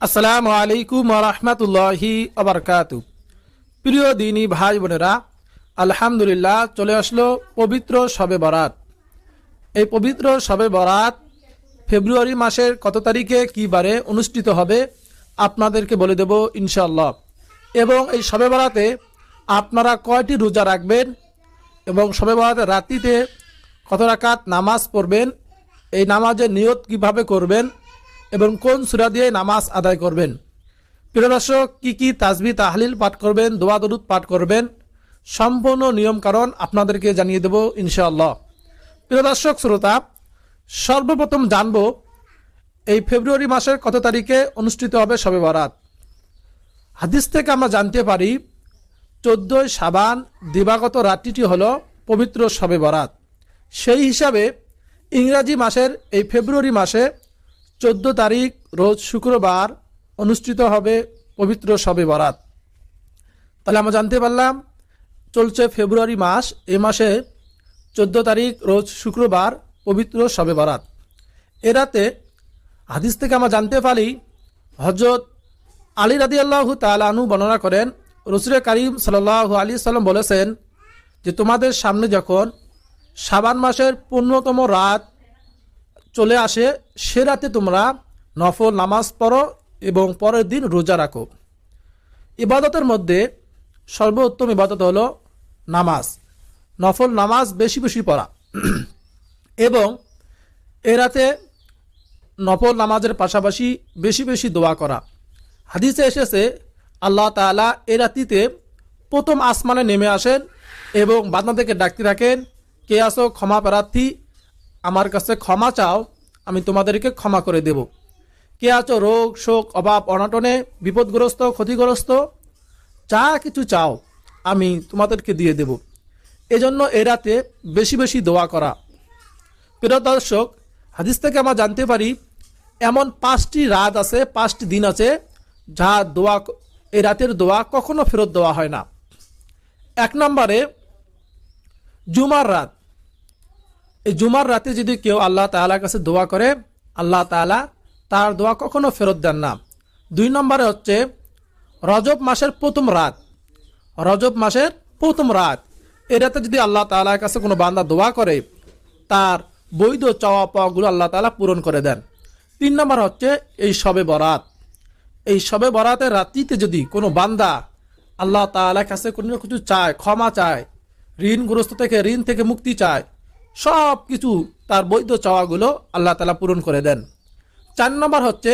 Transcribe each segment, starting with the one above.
আসসালামু আলাইকুম রহমতুল্লাহি আবরকাত প্রিয় দিনী ভাই বোনেরা, আলহামদুলিল্লাহ চলে আসলো পবিত্র শবে বরাত। এই পবিত্র শবে বরাত ফেব্রুয়ারি মাসের কত তারিখে কি বারে অনুষ্ঠিত হবে আপনাদেরকে বলে দেব ইনশাল্লাহ এবং এই শবে বরাতে আপনারা কয়টি রোজা রাখবেন এবং শবে বরাতে রাত্রিতে কত রাকাত নামাজ পড়বেন, এই নামাজের নিয়ত কীভাবে করবেন এবং কোন সুরা দিয়ে নামাজ আদায় করবেন? প্রিয় দর্শক, কী কী তাজবি তাহলিল পাঠ করবেন, দোয়া দরুদ পাঠ করবেন? সম্পূর্ণ নিয়ম কারণ আপনাদেরকে জানিয়ে দেব ইনশাআল্লাহ। প্রিয় দর্শক, শ্রোতা, সর্বপ্রথম জানব, এই ফেব্রুয়ারি মাসের কত তারিখে অনুষ্ঠিত হবে শবে বরাত? হাদিস থেকে আমরা জানতে পারি, চোদ্দোই সাবান দিবাগত রাত্রিটি হল পবিত্র শবে বরাত। সেই হিসাবে ইংরাজি মাসের এই ফেব্রুয়ারি মাসে চোদ্দ তারিখ রোজ শুক্রবার অনুষ্ঠিত হবে পবিত্র সবে বরাত। তাহলে আমরা জানতে পারলাম, চলছে ফেব্রুয়ারি মাস এ মাসে চোদ্দ তারিখ রোজ শুক্রবার পবিত্র সবে বরাত। এ রাতে হাদিস থেকে আমরা জানতে পারি হজরত আলী রাদি আল্লাহ তালানু বর্ণনা করেন রসুরে করিম সাল্লাহ আলী সাল্লাম বলেছেন যে, তোমাদের সামনে যখন সাবান মাসের পূর্ণতম রাত চলে আসে, সে রাতে তোমরা নফল নামাজ পড়ো এবং পরের দিন রোজা রাখো। ইবাদতের মধ্যে সর্বোত্তম ইবাদত হলো নামাজ। নফল নামাজ বেশি বেশি পড়া। এবং এ রাতে নফল নামাজের পাশাপাশি বেশি বেশি দোয়া করা। হাদিসে এসেছে, আল্লাহ তালা এ রাতিতে প্রথম আসমানে নেমে আসেন এবং বাদনা থেকে ডাকতে থাকেন, কে আসো ক্ষমা প্রার্থী আমার কাছে ক্ষমা চাও, আমি তোমাদেরকে ক্ষমা করে দেব। কে আছো রোগ, শোক, অভাব, অনাটনে, বিপদগ্রস্ত, ক্ষতিগ্রস্ত? যা কিছু চাও, আমি তোমাদেরকে দিয়ে দেব। এজন্য এ রাতে বেশি বেশি দোয়া করা। প্রিয় দর্শক, হাদিস থেকে আমরা জানতে পারি, এমন পাঁচটি রাত আছে, পাঁচটি দিন আছে, যা দোয়া এই রাতের দোয়া কখনো ফেরত দেওয়া হয় না। এক নম্বরে জুমার রাত। এই জুমার রাতে যদি কেউ আল্লাহ তালার কাছে দোয়া করে, আল্লাহ তালা তার দোয়া কখনো ফেরত দেন না। দুই নম্বরে হচ্ছে রজব মাসের প্রথম রাত। রজব মাসের প্রথম রাত। এ রাতে যদি আল্লাহ তালার কাছে কোনো বান্দা দোয়া করে, তার বৈধ চাওয়া পাওয়াগুলো আল্লাহ তালা পূরণ করে দেন। তিন নম্বর হচ্ছে এই সবে বরাত। এই সবে বরাতের রাত্রিতে যদি কোনো বান্দা আল্লাহ তালার কাছে কোনো কিছু চায়, ক্ষমা চায়, ঋণগ্রস্ত থেকে, ঋণ থেকে মুক্তি চায় সব কিছু তার বৈধ চাওয়াগুলো আল্লাহ তালা পূরণ করে দেন। চার নম্বর হচ্ছে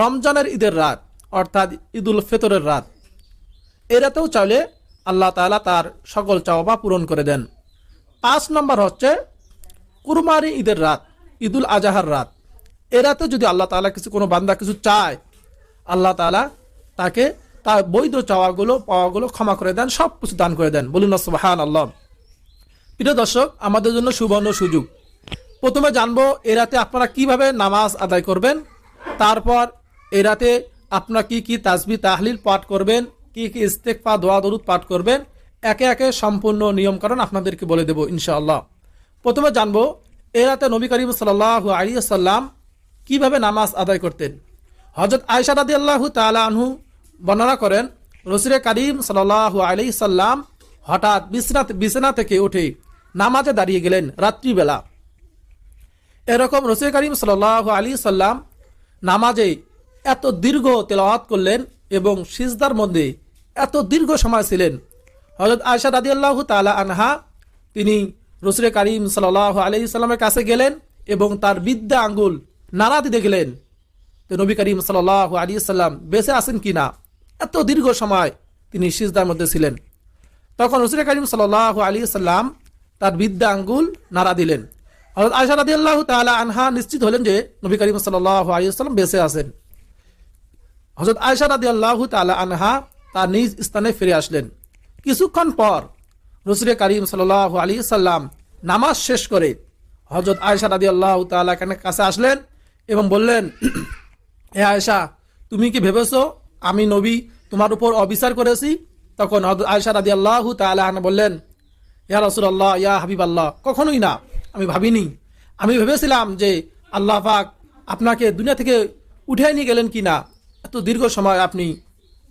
রমজানের ঈদের রাত, অর্থাৎ ঈদুল ফেতরের রাত। এ রাতেও চাইলে আল্লাহ তালা তার সকল চাওয়া পূরণ করে দেন। পাঁচ নম্বর হচ্ছে কুরমারি ঈদের রাত, ঈদুল আজাহার রাত। এ রাতে যদি আল্লাহ তালা কিছু, কোনো বান্দা কিছু চায়, আল্লাহ তালা তাকে তার বৈধ চাওয়াগুলো, পাওয়াগুলো ক্ষমা করে দেন সব কিছু দান করে দেন। বলুন সুবাহান আল্লাহ প্রিয় দর্শক, আমাদের জন্য সুবর্ণ সুযোগ। প্রথমে জানব, এ রাতে আপনারা কীভাবে নামাজ আদায় করবেন? তারপর এ রাতে আপনারা কি কি তাসবি, তাহলিল পাঠ করবেন? কি কি ইস্তেকফা দোয়া, দরুদ পাঠ করবেন? একে একে সম্পূর্ণ নিয়মকরণ আপনাদেরকে বলে দেব, ইনশাআল্লাহ। প্রথমে জানব, এ রাতে নবী করিম সাল্লাহ আলী সাল্লাম কীভাবে নামাজ আদায় করতেন? হজরত আয়সা রাদি আল্লাহ আনহু বর্ণনা করেন রসিরে করিম সাল্লাহ আলি সাল্লাম হঠাৎ বিছনা, বিছানা থেকে উঠে নামাজে দাঁড়িয়ে গেলেন রাত্রিবেলা। এরকম রসির করিম সাল আলী সাল্লাম নামাজে এত দীর্ঘ তেলাওয়াত করলেন এবং সিজদার মধ্যে এত দীর্ঘ সময় ছিলেন। হজরত আয়সা আল্লাহ তালা আনহা, তিনি রসুরে করিম সাল আলি সাল্লামের কাছে গেলেন এবং তার বিদ্যা আঙ্গুল নাড়া দিতে গেলেন তো নবী করিম সাল আলী সাল্লাম বেঁচে আছেন কি না এত দীর্ঘ সময় তিনি সিজদার মধ্যে ছিলেন। তখন রসুল করিম সাল আলী সাল্লাম তার বিদ্যা আঙ্গুল নাড়া দিলেন। হজরত আয়সা রাদি আল্লাহ তালা আনহা নিশ্চিত হলেন যে নবী করিম সাল আলী সাল্লাম বেঁচে আছেন। হজরত আয়সা রাদি আল্লাহ তালা আনহা তার নিজ স্থানে ফিরে আসলেন। কিছুক্ষণ পর রসুল করিম সাল আলী সাল্লাম নামাজ শেষ করে হজরত আয়সা রাদি আল্লাহ তালা কাছে আসলেন এবং বললেন হে আয়সা তুমি কি ভেবেছ আমি নবী তোমার উপর অবিচার করেছি? তখন আয়সা রাদি আল্লাহ তালা বললেন ইয়া রসুল্লাহ ইয়া হাবিব আল্লাহ কখনোই না। আমি ভাবিনি। আমি ভেবেছিলাম যে আল্লাহ পাক আপনাকে দুনিয়া থেকে উঠে নিয়ে গেলেন কি না এত দীর্ঘ সময় আপনি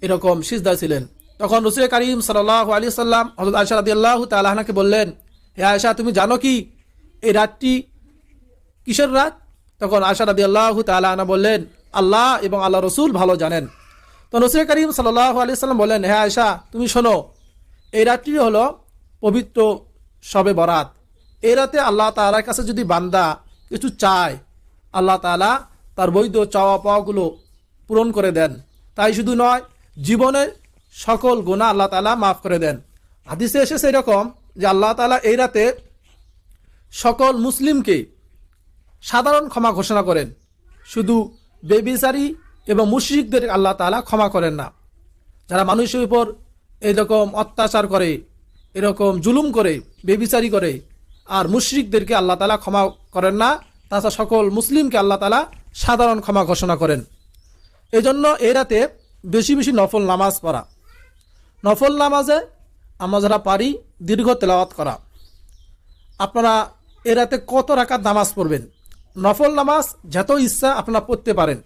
এরকম সিজদা ছিলেন। তখন রসুল করিম সাল্লাহ আলী সাল্লাম হজরত আয়সা রাদি আল্লাহ তালাহনাকে বললেন, হে আয়সা তুমি জানো কি? এই রাতটি কিসের রাত? তখন আয়সা রাদি আল্লাহ তালাহনা বললেন, আল্লাহ এবং আল্লাহ রসুল ভালো জানেন। তো রসুল করিম সাল্লাহ আলী সাল্লাম বললেন, হে আয়সা তুমি শোনো। এই রাতটি হলো পবিত্র সবে বরাত। এই রাতে আল্লাহ তালার কাছে যদি বান্দা কিছু চায়, আল্লাহ তালা তার বৈধ চাওয়া পাওয়াগুলো পূরণ করে দেন। তাই শুধু নয়, জীবনে সকল গুণা আল্লাহ তালা মাফ করে দেন। হাদিসে এসেছে এরকম যে আল্লাহ তালা এই রাতে সকল মুসলিমকে সাধারণ ক্ষমা ঘোষণা করেন। শুধু বেবিচারি এবং মুশ্রিকদের আল্লাহ তালা ক্ষমা করেন না। যারা মানুষের উপর এরকম অত্যাচার করে এরকম জুলুম করে, বেবিচারি করে, আর মুশ্রিকদেরকে আল্লাহ তালা ক্ষমা করেন না, তাছাড়া সকল মুসলিমকে আল্লাহ তালা সাধারণ ক্ষমা ঘোষণা করেন। এজন্য এই রাতে বেশি বেশি নফল নামাজ পড়া। নফল নামাজে আমরা যারা পারি, দীর্ঘ তেলাওয়াত করা। আপনারা এ রাতে কত রাকাত নামাজ পড়বেন? নফল নামাজ যত ইচ্ছা আপনারা পড়তে পারেন।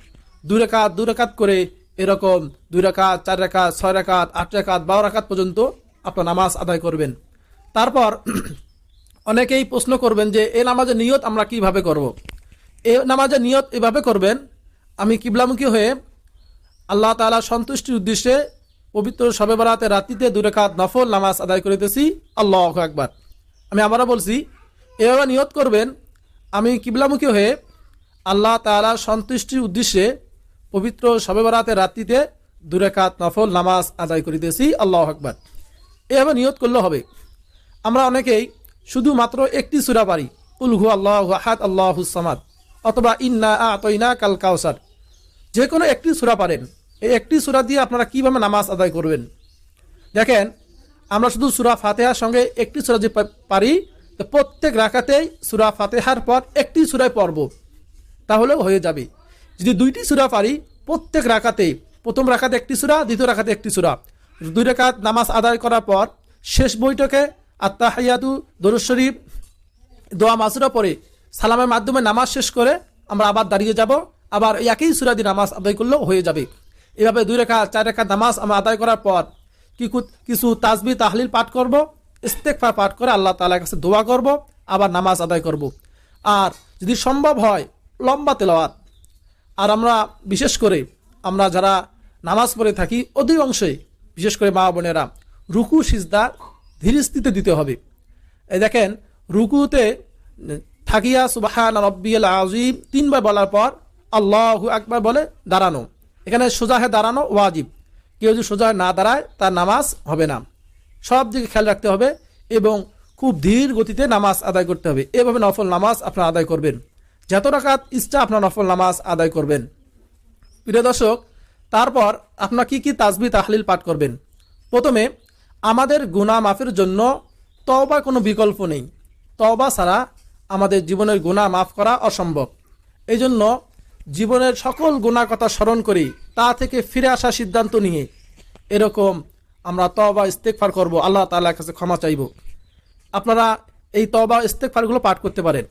দুই রেখাত দুই রেখাত করে এরকম দুই রেখাত চার রেখাত ছয় রেখাত আট রেখাত বারো রেখাত পর্যন্ত আপনার নামাজ আদায় করবেন। তারপর অনেকেই প্রশ্ন করবেন যে এই নামাজের নিয়ত আমরা কীভাবে করব। এ নামাজের নিয়ত এভাবে করবেন, আমি কিবলামুখী হয়ে আল্লাহ তালা সন্তুষ্টির উদ্দেশ্যে পবিত্র সবে বেড়াতে রাত্রিতে দুরেখাত নফল নামাজ আদায় করিতেছি। আল্লাহ একবার আমি আবারও বলছি, এভাবে নিয়ত করবেন, আমি কিবলামুখী হয়ে আল্লাহ তালা সন্তুষ্টির উদ্দেশ্যে পবিত্র সবে বেড়াতে রাত্রিতে দুরেখাত নফল নামাজ আদায় করিতেছি। আল্লাহ আকবার। এভাবে নিয়ত করলে হবে। আমরা অনেকেই শুধুমাত্র একটি সুরা পারি উলহু আল্লাহ আহাদ, আল্লাহ সামাদ, অথবা ইন্না আতইনা কাল কাউসার যে কোনো একটি সুরা পারেন এই একটি সুরা দিয়ে আপনারা কীভাবে নামাজ আদায় করবেন? দেখেন, আমরা শুধু সুরা ফাতেহার সঙ্গে একটি সুরা যে পারি, তো প্রত্যেক রাখাতেই সুরা ফাতেহার পর একটি সুরায় পড়ব। তাহলেও হয়ে যাবে। যদি দুইটি সুরা পারি, প্রত্যেক রাখাতে প্রথম রাখাতে একটি সুরা, দ্বিতীয় রাখাতে একটি সুরা। দুই রেখাত নামাজ আদায় করার পর শেষ বৈঠকে আত্মাহাইয়াতু দরুদ শরীফ, দোয়া মাসুরা পরে সালামের মাধ্যমে নামাজ শেষ করে আমরা আবার দাঁড়িয়ে যাব। আবার এই একই সুরাদি নামাজ আদায় করলেও হয়ে যাবে। এভাবে দুই রেখা চার রেখা নামাজ আমরা আদায় করার পর কিছু তাজবি তাহলিল পাঠ করব ইস্তেকফা পাঠ করে আল্লাহ তালার কাছে দোয়া করব, আবার নামাজ আদায় করব। আর যদি সম্ভব হয়, লম্বা তেলাওয়াত। আর আমরা বিশেষ করে আমরা যারা নামাজ পড়ে থাকি, অধিকাংশই বিশেষ করে মা বোনেরা, রুকু, সিজদা ধীরস্থিতে দিতে হবে। এই দেখেন, রুকুতে থাকিয়া সুবাহান রব্বিল আজিম তিনবার বলার পর আল্লাহু আকবার বলে দাঁড়ানো। এখানে সোজাহে দাঁড়ানো ওয়াজিব। কেউ যদি সোজা না দাঁড়ায়, তার নামাজ হবে না। সব দিকে খেয়াল রাখতে হবে এবং খুব ধীর গতিতে নামাজ আদায় করতে হবে। এভাবে নফল নামাজ আপনারা আদায় করবেন। যত রাকাত ইচ্ছা, আপনার নফল নামাজ আদায় করবেন। প্রিয় দর্শক তারপর আপনার কি কি তাজবি তাহলিল পাঠ করবেন? প্রথমে, আমাদের গুণা মাফের জন্য তওবা কোনো বিকল্প নেই। তওবা ছাড়া আমাদের জীবনের গুনাহ মাফ করা অসম্ভব। এই জন্য জীবনের সকল গুণা কথা স্মরণ করি, তা থেকে ফিরে আসার সিদ্ধান্ত নিয়ে। এরকম আমরা তওবা ইস্তেকফার করব, আল্লাহ তাআলার কাছে ক্ষমা চাইব। আপনারা এই তবা ইস্তেকফারগুলো পাঠ করতে পারেন।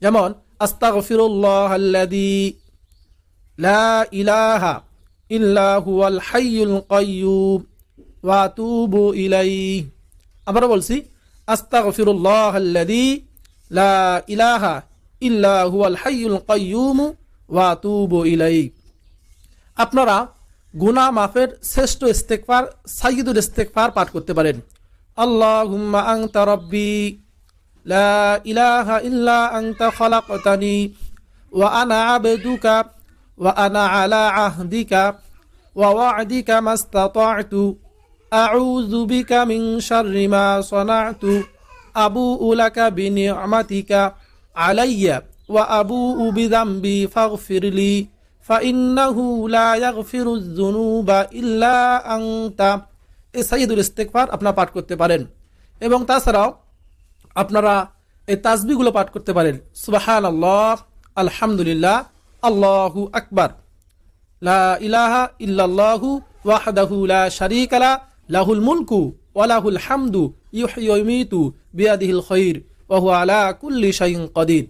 যেমন, আস্তাগফিরুল্লাহ আল্লাযী লা ইলাহা ইল্লা হুয়াল হাইয়ুল কাইয়্যুম ওয়া আতুবু ইলাইহি। আবার বলছি, আস্তাগফিরুল্লাহ আল্লাযী লা ইলাহা ইল্লা হুয়াল হাইয়ুল কাইয়্যুম ওয়া আতুবু ইলাইহি। আপনারা গুনাহ মাফের শ্রেষ্ঠ ইস্তেকফার সাইয়্যিদুল ইস্তেকফার পাঠ করতে পারেন। আল্লাহুম্মা আনতা রাব্বি, লা ইলাহা ইল্লা আনতা খালাকতানি, ওয়া আনা আবদুকা আনা আলা আহদিকা ওয়া ওয়া'দিকা মাস্তাতা'তু আউযু বিকা মিন শাররি মা সানা'তু আবুউ লাকা বিনি'মাতিকা আলাইয়া ওয়া আবুউ বিযামবি ফাগফিরলি ফাইন্নাহু লা ইয়াগফিরু যুনুবা ইল্লা আনতা এই সাইয়দুল ইস্তেকফার আপনারা পাঠ করতে পারেন। এবং তাছাড়াও আপনারা এই তাসবিগুলো পাঠ করতে পারেন। সুবাহান আল্লাহ আলহামদুলিল্লাহ আল্লাহু আকবার। লা ইলাহা ইল্লাল্লাহু ওয়াহদাহু লা শারীকা লাহুল মুলকু ওয়া লাহুল হামদু ইউহয়ি ওয়া ইউমীতু বিয়াদিহিল খায়র ওয়া হুয়া আলা কুল্লি শাইইন কাদির।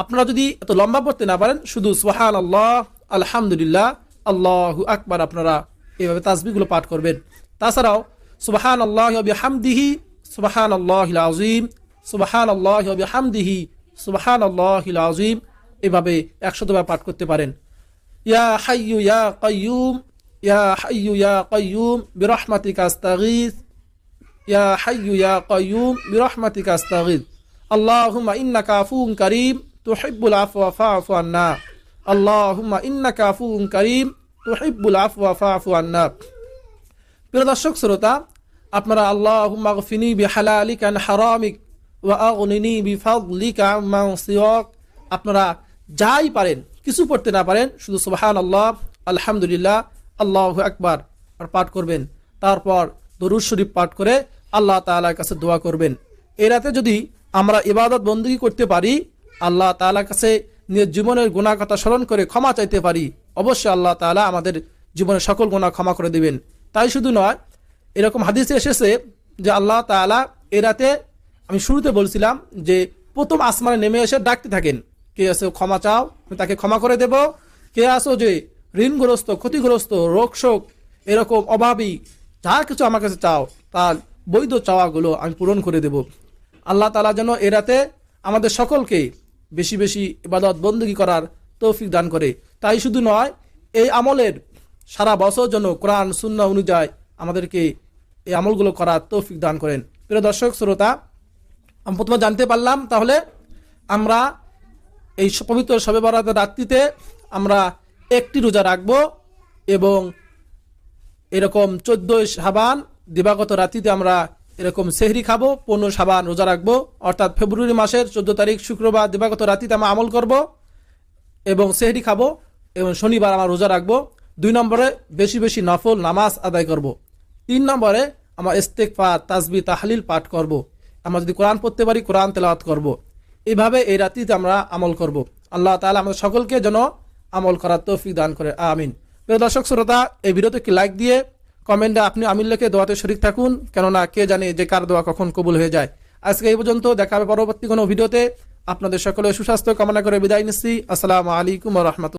আপনারা যদি এত লম্বা পড়তে না পারেন, শুধু সুবহান আল্লাহ আলহামদুলিল্লাহ, আল্লাহু আকবার আপনারা এইভাবে তাসবিগুলো পাঠ করবেন। তাছাড়াও সুবাহান আল্লাহ হামদিহি সুবাহান আল্লাহ আজিম সুবাহান আল্লাহ হামদিহি সুবাহান আল্লাহ আজিম এভাবে একশতবার পাঠ করতে পারেন। ইয়া হাইয়ু ইয়া কাইয়ুম, ইয়া হাইয়ু ইয়া কাইয়ুম বিরহমাতিকা আস্তাগীথ ইয়া হাইয়ু ইয়া কাইয়ুম বিরহমাতিকা আস্তাগীথ আল্লাহুম্মা ইন্নাকা আফুউন কারীম, তুহিব্বুল আফওয়া ফাআফু আন্না। আল্লাহুম্মা ইন্নাকা আফুউন কারীম, তুহিব্বুল আফওয়া ফাআফু আন্না। প্রিয় দর্শক, শ্রোতা, আপনারা আল্লাহুম্মা গফিনি বিহালালিকা আন হারামিক ওয়া আগনিনি বিফাদলিকা আম্মান সিওয়াক। আপনারা যাই পারেন, কিছু পড়তে না পারেন, শুধু সুবহান আল্লাহ আলহামদুলিল্লাহ, আল্লাহ আকবার আর পাঠ করবেন। তারপর দরুদ শরীফ পাঠ করে আল্লাহ তাআলার কাছে দোয়া করবেন। এই রাতে যদি আমরা ইবাদত বন্দী করতে পারি, আল্লাহ তাআলার কাছে নিজের জীবনের গুণার কথা স্মরণ করে ক্ষমা চাইতে পারি, অবশ্যই আল্লাহ তাআলা আমাদের জীবনের সকল গুণা ক্ষমা করে দিবেন। তাই শুধু নয়, এরকম হাদিসে এসেছে যে আল্লাহ তাআলা এ রাতে, আমি শুরুতে বলছিলাম যে প্রথম আসমানে নেমে এসে ডাকতে থাকেন। কে আসো ক্ষমা চাও? তাকে ক্ষমা করে দেব। কে আসো যে ঋণগ্রস্ত, ক্ষতিগ্রস্ত রোগ শোক এরকম অভাবী, যা কিছু আমার কাছে চাও, তার বৈধ চাওয়াগুলো আমি পূরণ করে দেব। আল্লাহ তালা যেন এরাতে আমাদের সকলকে বেশি বেশি ইবাদত বন্দী করার তৌফিক দান করে। তাই শুধু নয়, এই আমলের সারা বছর জন্য কোরআন শূন্য অনুযায়ী আমাদেরকে এই আমলগুলো করার তৌফিক দান করেন। প্রিয় দর্শক, শ্রোতা, আমি প্রথমে জানতে পারলাম, তাহলে আমরা এই পবিত্র শবে বরাতের রাত্রিতে আমরা একটি রোজা রাখব এবং এরকম চোদ্দই সাবান দিবাগত রাত্রিতে আমরা এরকম সেহরি খাব, পনেরো সাবান রোজা রাখব অর্থাৎ ফেব্রুয়ারি মাসের চোদ্দ তারিখ শুক্রবার দিবাগত রাত্রিতে আমরা আমল করব এবং সেহরি খাব এবং শনিবার আমরা রোজা রাখব দুই নম্বরে বেশি বেশি নফল নামাজ আদায় করব। তিন নম্বরে আমরা ইস্তেকফা তাজবি তাহলিল পাঠ করব। আমরা যদি কোরআন পড়তে পারি, কোরআন তেলাওয়াত করব। এইভাবে এই রাত্রিতে আমরা আমল করব। আল্লাহ তালা আমাদের সকলকে যেন আমল করার তৌফিক দান করে। আমিন। প্রিয় দর্শক, শ্রোতা, এই ভিডিওতে লাইক দিয়ে কমেন্টে আপনি আমিন লেখে দোয়াতে শরিক থাকুন। কেননা কে জানে যে কার দোয়া কখন কবুল হয়ে যায়। আজকে এই পর্যন্ত দেখাবে পরবর্তী কোনো ভিডিওতে। আপনাদের সকলে সুস্বাস্থ্য কামনা করে বিদায় নিচ্ছি। আসসালামু আলাইকুম রহমতুল